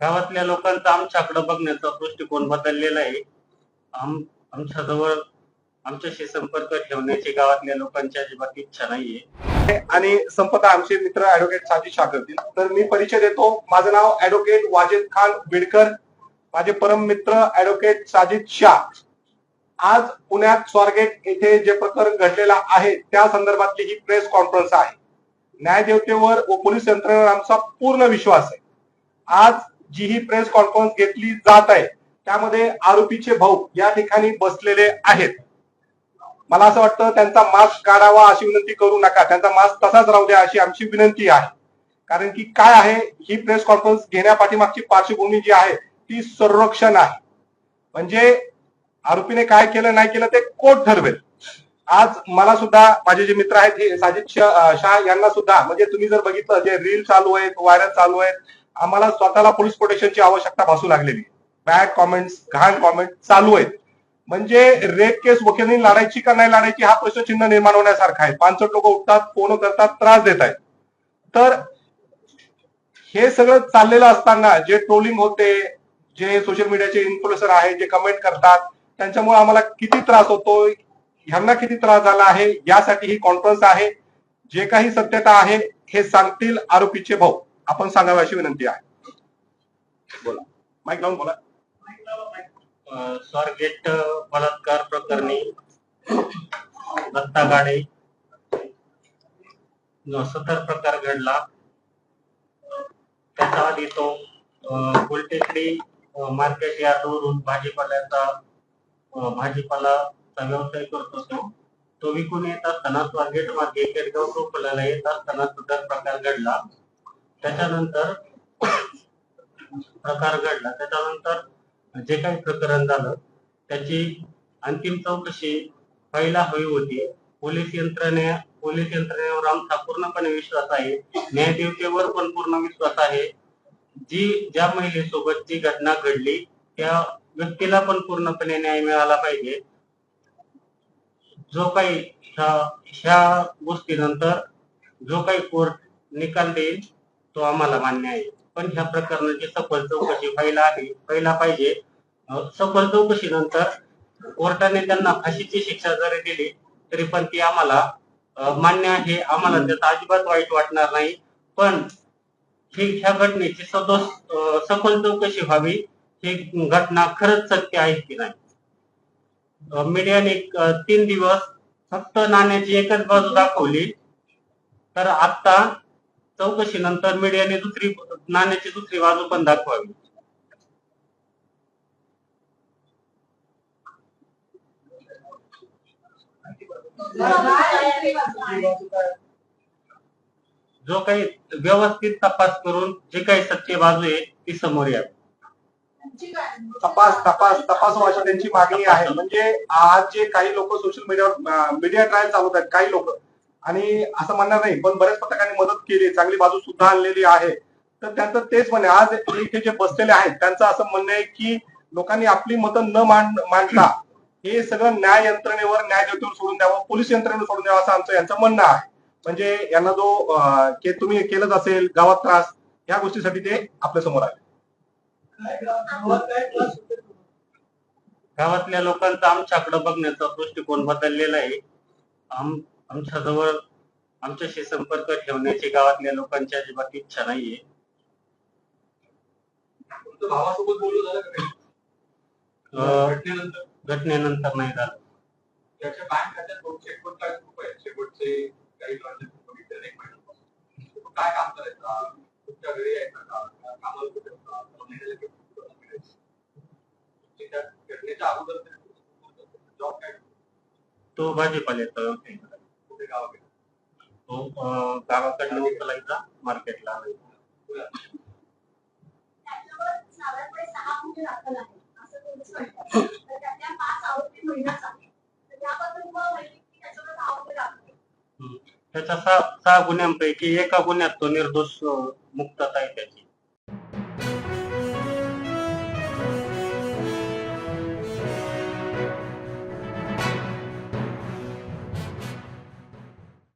गावातल्या लोकांचा आमच्याकडे बघण्याचा दृष्टिकोन बदललेला आहे. आम आमच्याजवळ आमच्याशी संपर्क ठेवण्याची गावातल्या लोकांची अजिबात इच्छा नाहीये. आणि संपदा आमचे मित्र ऍडव्होकेट साजी शाह करतील तर मी परिचय देतो. माझं नाव ऍडव्होकेट वाजिद खान बिडकर माझे परम मित्र ऍडव्होकेट साजिद शाह. आज पुण्यात स्वारगेट येथे जे प्रकरण घडलेलं आहे त्या संदर्भातली ही प्रेस कॉन्फरन्स आहे. न्यायदेवतेवर व पोलीस यंत्रणेवर आमचा पूर्ण विश्वास आहे. आज जी ही प्रेस कॉन्फरन्स घेतली जात आहे त्यामध्ये आरोपीचे भाऊ या ठिकाणी बसलेले आहेत. मला असं वाटतं त्यांचा मास्क काढावा अशी विनंती करू नका. त्यांचा मास्क तसाच राहू द्या अशी आमची विनंती आहे. कारण की काय आहे ही प्रेस कॉन्फरन्स घेण्यापाठीमागची पार्श्वभूमी जी आहे ती संरक्षण आहे. म्हणजे आरोपीने काय केलं नाही केलं ते कोर्ट ठरवेल. आज मला सुद्धा माझे जे मित्र आहेत हे साजिद शाह यांना सुद्धा म्हणजे तुम्ही जर बघितलं जे रील चालू आहेत व्हायरल चालू आहेत आम्हाला स्वतःला पोलीस प्रोटेक्शनची आवश्यकता भासू लागलेली. बॅड कॉमेंट्स घाण कॉमेंट चालू आहेत. म्हणजे रेप केस वकिलांनी लढायची का नाही लढायची हा प्रश्न चिन्ह निर्माण होण्यासारखा आहे. पानसट लोक उठतात फोन करतात त्रास देत आहेत. तर हे सगळं चाललेलं असताना जे ट्रोलिंग होते जे सोशल मीडियाचे इन्फ्लुएन्सर आहेत जे कमेंट करतात त्यांच्यामुळे आम्हाला किती त्रास होतोय ह्यांना किती त्रास झाला आहे यासाठी ही कॉन्फरन्स आहे. जे काही सत्यता आहे हे सांगतील आरोपीचे भाऊ. आपण सांगावी अशी विनंती आहे. बोला. माईक लावून बोला. स्वारगेट बलात्कार प्रकरणी दत्ता गाडे जो सतर प्रकार घडला त्याच्या आधी तो गुलटेकडी मार्केट यार्डवरून भाजीपाल्याचा भाजीपाला भाजीपालाचा व्यवसाय करतो तो तो विकून येत असताना स्वारगेट मार्गे केडगाव टोपल्याला येत असताना सदर प्रकार घडला. त्याच्यानंतर प्रकार घडला. त्याच्यानंतर जे काही प्रकरण झालं त्याची अंतिम चौकशी व्हायला हवी होती. पोलीस यंत्रणे पोलीस यंत्रणेवर आमचा पूर्णपणे विश्वास आहे. न्यायदेवतेवर पण पूर्ण विश्वास आहे. जी ज्या महिलेसोबत जी घटना घडली त्या व्यक्तीला पण पूर्णपणे न्याय मिळाला पाहिजे. जो काही ह्या ह्या गोष्टीनंतर जो काही कोर्ट निकाल देईल तो आम्हाला मान्य आहे. पण ह्या प्रकरणाची सखोल चौकशी व्हायला हवी व्हायला पाहिजे. सखोल चौकशी नंतर कोर्टाने त्यांना फाशीची शिक्षा जरी दिली तरी पण ती आम्हाला मान्य आहे. आम्हाला त्याचा अजिबात वाईट वाटणार नाही. पण ही ह्या घटनेची सदोष सखोल चौकशी व्हावी ही घटना खरंच सत्य आहे की नाही? मीडियाने तीन दिवस फक्त नाण्याची एकच बाजू दाखवली. तर आता चौकशीनंतर मीडियाने दुसरी नाण्याची दुसरी बाजू पण दाखवावी. जो काही व्यवस्थित तपास करून जे काही सत्य बाजू आहे ती समोर यावी तपास तपास तपास व्हायची त्यांची मागणी आहे. म्हणजे आज जे काही लोक सोशल मीडियावर मीडिया ट्रायल चालवत आहेत काही लोक आणि असं म्हणणार नाही पण बऱ्याच पथकांनी मदत केली चांगली बाजू सुद्धा आणलेली आहे. तर त्यांचं तेच म्हणे आज इथे जे बसलेले आहेत त्यांचं असं म्हणणं आहे की लोकांनी आपली मतं न मांड मांडता हे सगळं न्याय यंत्रणेवर न्याय ज्योतीवर सोडून द्यावं पोलीस यंत्रणेवर सोडून द्यावं असं आमचं यांचं म्हणणं आहे. म्हणजे यांना जो के तुम्ही केलंच असेल गावात त्रास या गोष्टीसाठी ते आपल्यासमोर आले. गावातल्या लोकांचा आमच्याकडे बघण्याचा दृष्टिकोन बदललेला आहे. आमच्याजवळ आमच्याशी संपर्क ठेवण्याची गावातल्या लोकांची अजिबात इच्छा नाहीये तुमचं भावासोबत बोलू झालं का काही? अं, घटनेनंतर घटनेनंतर नाही झालं त्याच्या बँक खात्यात रुपये शेवटचे काही बघितले नाही काय काम करायचा तुमच्या घरी यायचा का का कामाला कुठे होता? का महिन्याला किती पगार मिळायचा? तुमची त्या घटनेच्या अगोदर जॉब काय तो भाजीपाल्याचा व्यवसाय. गावाकडे तो अं, गावाकडनं उचलायचा मार्केटला. सहा सहा त्याच्या सहा सहा गुन्ह्यांपैकी एका गुन्ह्यात तो निर्दोष मुक्तता आहे त्याची.